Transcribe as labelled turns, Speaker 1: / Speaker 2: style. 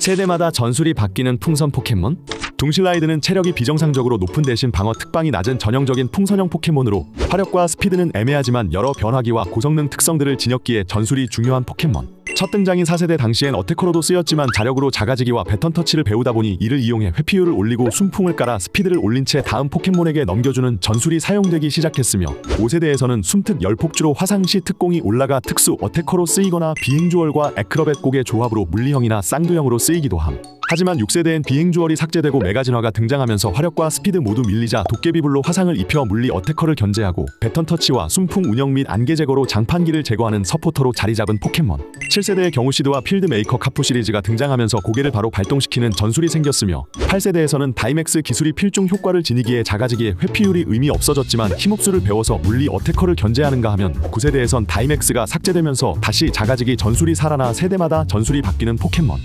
Speaker 1: 세대마다 전술이 바뀌는 풍선 포켓몬? 둥실라이드는 체력이 비정상적으로 높은 대신 방어 특방이 낮은 전형적인 풍선형 포켓몬으로 화력과 스피드는 애매하지만 여러 변화기와 고성능 특성들을 지녔기에 전술이 중요한 포켓몬. 첫 등장인 4세대 당시엔 어테커로도 쓰였지만 자력으로 작아지기와 배턴 터치를 배우다 보니 이를 이용해 회피율을 올리고 순풍을 깔아 스피드를 올린 채 다음 포켓몬에게 넘겨주는 전술이 사용되기 시작했으며 5세대에서는 숨특 열폭주로 화상 시 특공이 올라가 특수 어테커로 쓰이거나 비행주얼과 에크로벳 곡의 조합으로 물리형이나 쌍두형으로 쓰이기도 함. 하지만 6세대엔 비행주얼이 삭제되고 메가진화가 등장하면서 화력과 스피드 모두 밀리자 도깨비불로 화상을 입혀 물리 어테커를 견제하고 배턴 터치와 순풍 운영 및 안개 제거로 장판기를 제거하는 서포터로 자리 잡은 포켓몬. 7세대의 경우시드와 필드메이커 카푸 시리즈가 등장하면서 고개를 바로 발동시키는 전술이 생겼으며 8세대에서는 다이맥스 기술이 필중 효과를 지니기에 작아지기에 회피율이 의미 없어졌지만 힘흡수를 배워서 물리 어테커를 견제하는가 하면 9세대에선 다이맥스가 삭제되면서 다시 작아지기 전술이 살아나 세대마다 전술이 바뀌는 포켓몬